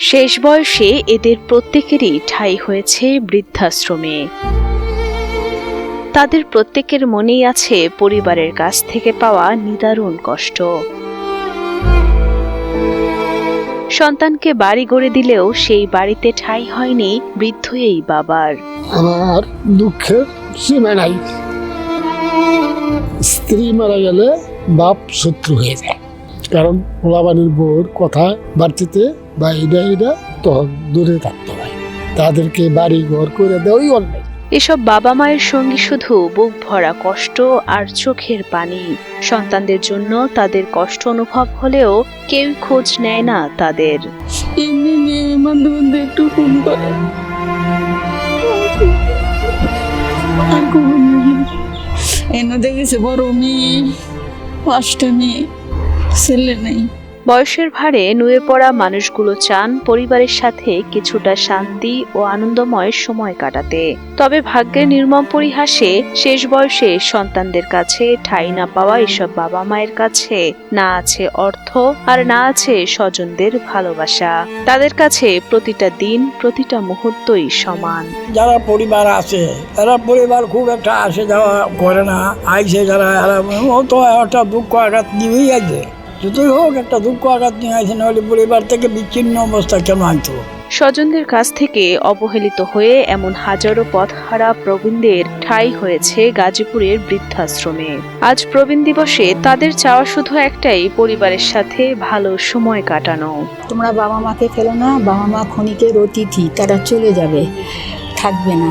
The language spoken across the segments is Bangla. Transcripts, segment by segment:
শেষ বয়সে এদের প্রত্যেকেরই ঠাঁই হয়েছে বৃদ্ধাশ্রমে। তাদের প্রত্যেকের মনেই আছে পরিবারের কাছ থেকে পাওয়া নিদারুণ কষ্ট। সন্তানকে বাড়ি গড়ে দিলেও সেই বাড়িতে ঠাঁই হয়নি বৃদ্ধ এই বাবার। আমার দুঃখের সীমা নাই। স্ত্রী মারা গেলে বাপ শত্রু হয়ে যায়। কারণ পোলাবানির বউর কথা বাড়তিতে বা এটা এটা তখন দূরে থাকতে হয়। তাদেরকে বাড়ি ঘর করে দেওয়াই অন্যায়। এসব বাবা মায়ের সঙ্গে শুধু বুক ভরা কষ্ট আর চোখের পানি। সন্তানদের জন্য তাদের কষ্ট অনুভব হলেও কেউ খোঁজ নেয় না তাদের। এমনি মধ্যে একটু ফোন করে। এনে দেখেছে বড় মেয়ে পাঁচটা মেয়ে। ছেলে নেই। বয়সের ভারে নুয়ে পড়া মানুষগুলো চান পরিবারের সাথে কিছুটা শান্তি ও আনন্দময় সময় কাটাতে। তবে ভাগ্যের নির্মম পরিহাসে শেষ বয়সে সন্তানদের কাছে ঠাঁই না পাওয়া এসব বাবা মায়ের কাছে না আছে অর্থ আর না আছে স্বজনদের ভালোবাসা। তাদের কাছে প্রতিটা দিন প্রতিটা মুহূর্তই সমান। যারা পরিবার আছে তারা পরিবার খুব একটা আসে যাওয়া করে না। আইসে যারা তো একটা দুঃখ আঘাত নিয়েই আছে। যতই হোক একটা দুঃখ আঘাত নিয়ে আসে নাহলে পরিবার থেকে বিচ্ছিন্ন অবস্থা কেন আনতো? স্বজনদের কাছ থেকে অবহেলিত হয়ে এমন হাজারো পথহারা প্রবীণদের ঠাঁই হয়েছে গাজীপুরের বৃদ্ধাশ্রমে। আজ প্রবীণ দিবসে তাদের চাওয়া শুধু একটাই পরিবারের সাথে ভালো সময় কাটানো। তোমরা বাবা মাকে ফেলো না বাবা মা ক্ষণিকের অতিথি তারা চলে যাবে থাকবে না।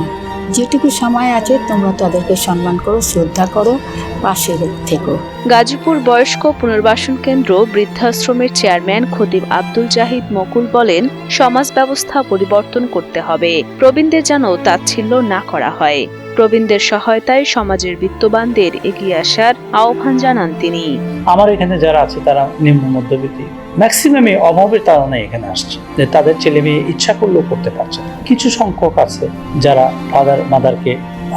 যেটুকু সময় আছে, তোমরা তাদেরকে সম্মান করো, শ্রদ্ধা করো, পাশে থেকো। গাজীপুর বয়স্ক পুনর্বাসন কেন্দ্র বৃদ্ধাশ্রমের চেয়ারম্যান খতিব আব্দুল জাহিদ মকুল বলেন, সমাজ ব্যবস্থা পরিবর্তন করতে হবে। প্রবীণদের যেন তাচ্ছিল্য না করা হয়। প্রবীণদের সহায়তায় সমাজের বিত্তবানদের এগিয়ে আসার আহ্বান জানান তিনি। আমার এখানে যারা আছে, তারা নিম্ন মধ্যবিত্ত। ম্যাক্সিমামে অভাবের কারণে এখানে আসছে। যে তাদের ছেলে মেয়ে ইচ্ছা করলেও করতে পারছে কিছু সংখ্যক আছে যারা ফাদার মাদারকে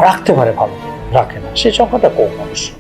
রাখতে পারে ভালো, রাখে না। সে সংখ্যাটা কম অবশ্য।